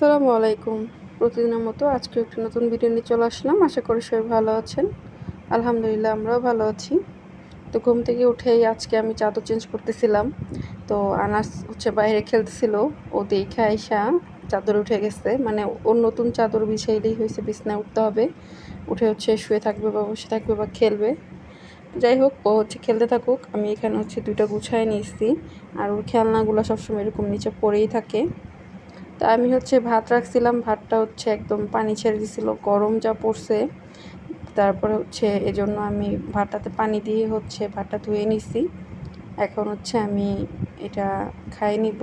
আসসালামু আলাইকুম। প্রতিদিনের মতো আজকে একটি নতুন ভিডিও নিয়ে চলে আসলাম। আশা করি সবাই ভালো আছেন। আলহামদুলিল্লাহ, আমরাও ভালো আছি। তো ঘুম থেকে উঠেই আজকে আমি চাদর চেঞ্জ করতেছিলাম। তো আনাস হচ্ছে বাইরে খেলতেছিল। ও দেখে আইসা চাদর উঠে গেছে। মানে ওর নতুন চাদর বিছাইলেই হয়েছে, বিছনায় উঠতে হবে। উঠে হচ্ছে শুয়ে থাকবে বা বসে থাকবে বা খেলবে। যাই হোক, ও হচ্ছে খেলতে থাকুক। আমি এখানে হচ্ছে দুইটা গুছায় নিয়েছি। আর ওর খেলনাগুলো সবসময় এরকম নিচে পড়েই থাকে। তা আমি হচ্ছে ভাত রাখছিলাম, ভাতটা হচ্ছে একদম পানি ছেড়ে দিছিল, গরম যা পড়ছে। তারপরে হচ্ছে এজন্য আমি ভাতটাতে পানি দিয়ে হচ্ছে ভাতটা ধুয়ে নিছি। এখন হচ্ছে আমি এটা খাই নিব।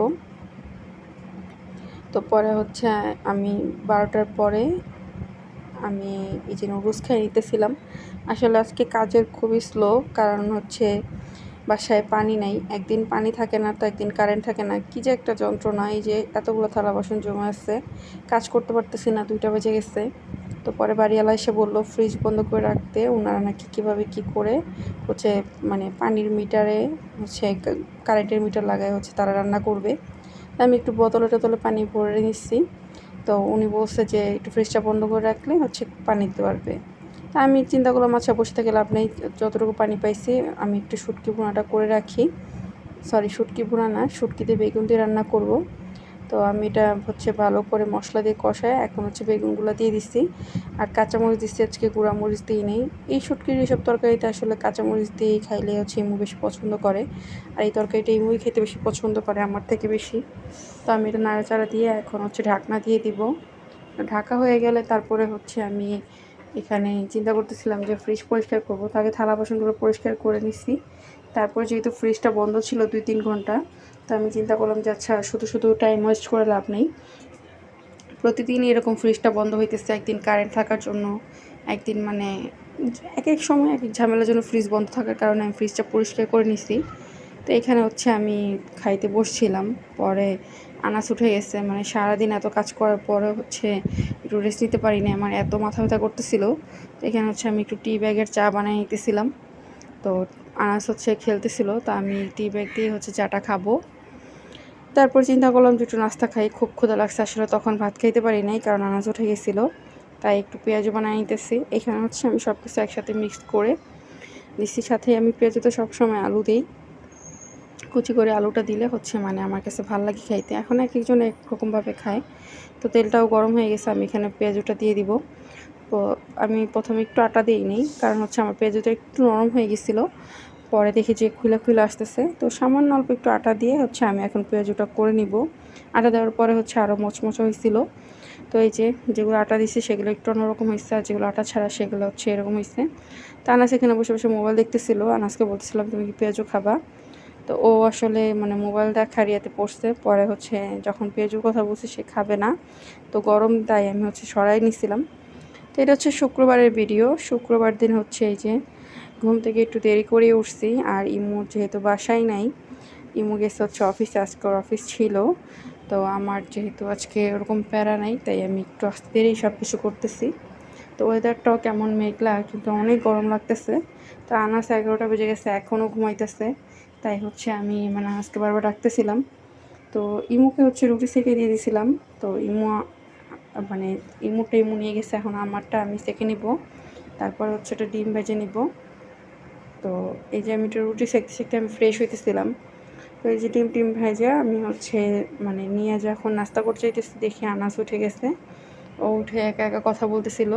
তো পরে হচ্ছে আমি বারোটার পরে আমি এই যে নুডলস খাই নিতেছিলাম। আসলে আজকে কাজের খুবই স্লো কারণ হচ্ছে বাসায় পানি নাই, একদিন পানি থাকে না তো একদিন কারেন্ট থাকে না। কী যে একটা যন্ত্রণা, এই যে এতগুলো থালা বাসন জমে আছে, কাজ করতে পারতেছি না, দুইটা বেজে গেছে। তো পরে বাড়িওয়ালা এসে বলল ফ্রিজ বন্ধ করে রাখতে ওনারা নাকি কীভাবে কী করে? হচ্ছে মানে পানির মিটারে হচ্ছে কারেন্টের মিটার লাগায় হচ্ছে তারা রান্না করবে। আমি একটু বোতলে টোতলে পানি ভরে নিচ্ছি। তো উনি বলছে যে, একটু ফ্রিজটা বন্ধ করে রাখলে হচ্ছে পানি দিতে পারবে। তা আমি চিন্তা করলাম আচ্ছা বসে থেকে লাভ নেই, যতটুকু পানি পাইছি, আমি একটু শুটকি ভুনাটা করে রাখি। সরি শুটকি ভুনা না, শুটকিতে বেগুন দিয়ে রান্না করব। তো আমি এটা হচ্ছে ভালো করে মশলা দিয়ে কষায় এখন হচ্ছে বেগুনগুলো দিয়ে দিচ্ছি আর কাঁচামরিচ দিচ্ছি আজকে গুঁড়ামরিচ দিই নেই। এই শুটকির এইসব তরকারিতে আসলে কাঁচামরিচ দিয়েই খাইলে হচ্ছে ইমু বেশি পছন্দ করে। আর এই তরকারিটা ইমুই খেতে বেশি পছন্দ করে, আমার থেকে বেশি। তো আমি এটা নাড়াচাড়া দিয়ে এখন হচ্ছে ঢাকনা দিয়ে দিব। ঢাকা হয়ে গেলে তারপরে হচ্ছে আমি এখানে চিন্তা করতেছিলাম যে ফ্রিজ পরিষ্কার করব। তাকে থালা বাসনগুলো পরিষ্কার করে নিছি। তারপর যেহেতু ফ্রিজটা বন্ধ ছিল দুই তিন ঘণ্টা, তো আমি চিন্তা করলাম যে আচ্ছা শুধু শুধু টাইম ওয়েস্ট করে লাভ নেই। প্রতিদিন এরকম ফ্রিজটা বন্ধ হইতেছে, একদিন কারেন্ট থাকার জন্য, একদিন মানে এক এক সময় এক এক ঝামেলার জন্য ফ্রিজ বন্ধ থাকার কারণে আমি ফ্রিজটা পরিষ্কার করে নিছি। তো এখানে হচ্ছে আমি খাইতে বসছিলাম। পরে আনাস উঠে গেছে মানে সারাদিন এত কাজ করার পরে হচ্ছে একটু রেস্ট নিতে পারিনি, আমার এত মাথা ব্যথা করতেছিল। তো এখানে হচ্ছে আমি একটু টি ব্যাগের চা বানিয়ে নিতেছিলাম। তো আনাস হচ্ছে খেলতেছিল, তো আমি টি ব্যাগ দিয়ে হচ্ছে চাটা খাব। তারপর চিন্তা করলাম যে একটু নাস্তা খাই, খুব ক্ষুদা লাগছে, আসলে তখন ভাত খাইতে পারি নাই, কারণ আনাজ উঠে গেছিল। তাই একটু পেঁয়াজও বানিয়ে নিতেছি। এখানে হচ্ছে আমি সব কিছু একসাথে মিক্সড করে দিচ্ছি সাথে আমি পেঁয়াজও তো সবসময় আলু দিই। কুচি করে আলুটা দিলে হচ্ছে মানে আমার কাছে ভালো লাগে খাইতে। এখন এক একজন একরকমভাবে খায়। তো তেলটাও গরম হয়ে গেছে, আমি এখানে পেঁয়াজটা দিয়ে দিব। তো আমি প্রথমে একটু আটা দিই নিই, কারণ হচ্ছে আমার পেঁয়াজটা একটু নরম হয়ে গেছিল। পরে দেখি যে খুলে খুলে আসতেছে। তো সামান্য অল্প একটু আটা দিয়ে হচ্ছে আমি এখন পেঁয়াজটা করে নিব। আটা দেওয়ার পরে হচ্ছে আরও মচমচো হয়েছিল তো এই যে যেগুলো আটা দিচ্ছে সেগুলো একটু অন্যরকম হয়েছে আর যেগুলো আটা ছাড়া সেগুলো হচ্ছে এরকম হয়েছে তো আনাস এখানে বসে বসে মোবাইল দেখতেছিল। আনাসকে বলতেছিলাম, তুমি কি পেঁয়াজও খাবা? তো ও আসলে মানে মোবাইল দেখার ইয়েতে পড়ছে। পরে হচ্ছে যখন পেঁয়াজুর কথা বলছে সে খাবে না। তো গরম তাই আমি হচ্ছে সরাই নিছিলাম। তো এটা হচ্ছে শুক্রবারের ভিডিও শুক্রবার দিন হচ্ছে এই যে ঘুম থেকে একটু দেরি করে উঠছি আর ইমু যেহেতু বাসায় নাই, ইমু গেছে হচ্ছে অফিস আজকে অফিস ছিল। তো আমার যেহেতু আজকে ওরকম প্যারা নাই, তাই আমি একটু আস্তে দেরি সব কিছু করতেছি। তো ওয়েদারটাও কেমন মেঘলা, কিন্তু অনেক গরম লাগতেছে। তো আনাস এগারোটা বেজে গেছে এখনও ঘুমাইতেছে। তাই হচ্ছে আমি মানে আজকে বারবার ডাকতেছিলাম। তো ইমুকে হচ্ছে রুটি সেকে দিয়ে দিয়েছিলাম তো ইমু মানে ইমুটা ইমু নিয়ে গেছে, এখন আমারটা আমি সেকে নিব। তারপর হচ্ছে একটা ডিম ভেজে নিব। তো এই যে আমি একটু রুটি সেকতে সেকতে আমি ফ্রেশ হইতেছিলাম। তো এই যে ডিম টিম ভেজে আমি হচ্ছে মানে নিয়ে যখন নাস্তা করতে চাইতেছি দেখি আনাস উঠে গেছে। ও উঠে একা একা কথা বলতেছিল।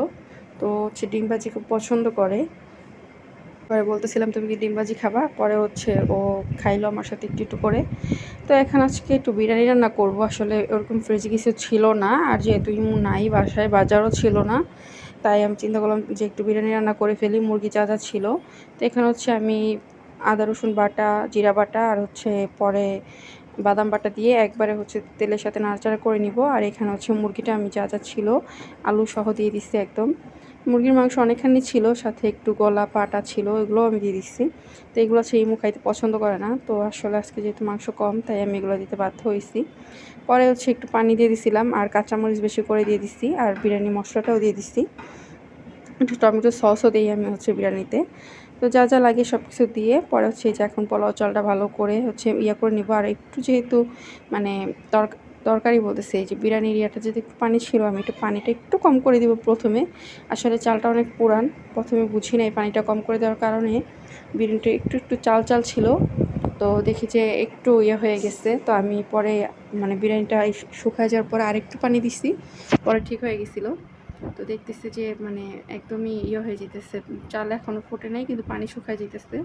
তো হচ্ছে ডিম ভাজি খুব পছন্দ করে। পরে বলতেছিলাম, তুমি কি ডিমবাজি খাবা? পরে হচ্ছে ও খাইলো আমার সাথে একটু একটু করে। তো এখন আজকে একটু বিরিয়ানি রান্না করব। আসলে ওরকম ফ্রিজে কিছু ছিল না, আর যেহেতু ইমু নাই, বাসায় বাজারও ছিল না, তাই আমি চিন্তা করলাম যে একটু বিরিয়ানি রান্না করে ফেলি, মুরগি যা যা ছিল। তো এখানে হচ্ছে আমি আদা, রসুন বাটা, জিরা বাটা, আর হচ্ছে পরে বাদাম বাটা দিয়ে একবারে হচ্ছে তেলের সাথে নাড়াচাড়া করে নিব। আর এখানে হচ্ছে মুরগিটা আমি যা যা ছিল, আলু সহ দিয়ে দিচ্ছি একদম। মুরগির মাংস অনেকখানি ছিল, সাথে একটু গলা পাটা ছিল এগুলোও আমি দিয়ে দিচ্ছি। তো এগুলো সেই মুখ খাইতে পছন্দ করে না। তো আসলে আজকে যেহেতু মাংস কম, তাই আমি এগুলো দিতে বাধ্য হয়েছি। পরে হচ্ছে একটু পানি দিয়ে দিছিলাম, আর কাঁচামরিচ বেশি করে দিয়ে দিচ্ছি, আর বিরিয়ানি মশলাটাও দিয়ে দিচ্ছি। একটু টমেটো সসও দিই আমি হচ্ছে বিরিয়ানিতে। তো যা যা লাগে সব কিছু দিয়ে, পরে হচ্ছে যে এখন পোলাও চালটা ভালো করে হচ্ছে ইয়ে করে নিব। আর একটু যেহেতু মানে তর দরকারি বলতেছে, এই যে বিরিয়ানি ইয়াটা যদি একটু পানি ছিল, আমি একটু পানিটা একটু কম করে দিব প্রথমে। আসলে চালটা অনেক পুরান, প্রথমে বুঝি নাই পানিটা কম করে দেওয়ার কারণে। বিরিয়ানিটা একটু একটু চাল চাল ছিল। তো দেখি যে একটু ইয়ে হয়ে গেছে। তো আমি পরে মানে বিরিয়ানিটা শুকায় যাওয়ার পরে আরেকটু পানি দিছি, পরে ঠিক হয়ে গেছিল। তো দেখতেছি যে মানে একদমই ইয়ে হয়ে যেতেছে। চাল এখনও ফোটে নাই, কিন্তু পানি শুকায় যেতেছে।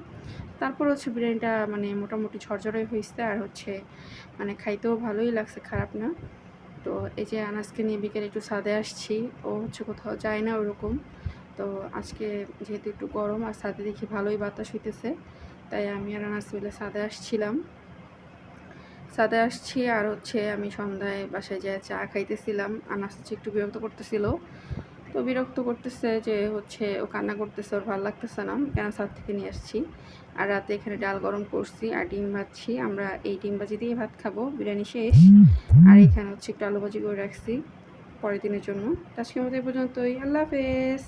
তারপর হচ্ছে বিরিয়ানিটা মানে মোটামুটি ঝরঝরে হয়েছে আর হচ্ছে মানে খাইতেও ভালোই লাগছে, খারাপ না। তো এই যে আনাজকে নিয়ে বিকেলে একটু সাদে আসছি, ও হচ্ছে কোথাও যায় না ওরকম। তো আজকে যেহেতু একটু গরম আর ছাদে দেখি ভালোই বাতাস হইতেছে, তাই আমি আর আনাজ মিলে সাদে আসছিলাম। ছাদে আসছি আর হচ্ছে আমি সন্ধ্যায় বাসায় যেয়ে চা খাইতেছিলাম। আনাস হচ্ছে একটু বিরক্ত করতেছিল। তো বিরক্ত করতেছে যে হচ্ছে ও কান্না করতেছে, ওর ভালো লাগতেছে না। কেন সাত থেকে নিয়ে আসছি। আর রাতে এখানে ডাল গরম করছি আর ডিম ভাজছি। আমরা এই ডিম ভাজি দিয়ে ভাত খাব, বিরিয়ানি শেষ। আর এখানে হচ্ছে একটু আলু ভাজি করে রাখছি পরের দিনের জন্য। আজকের মতো এই পর্যন্তই। আল্লাহ হাফেজ।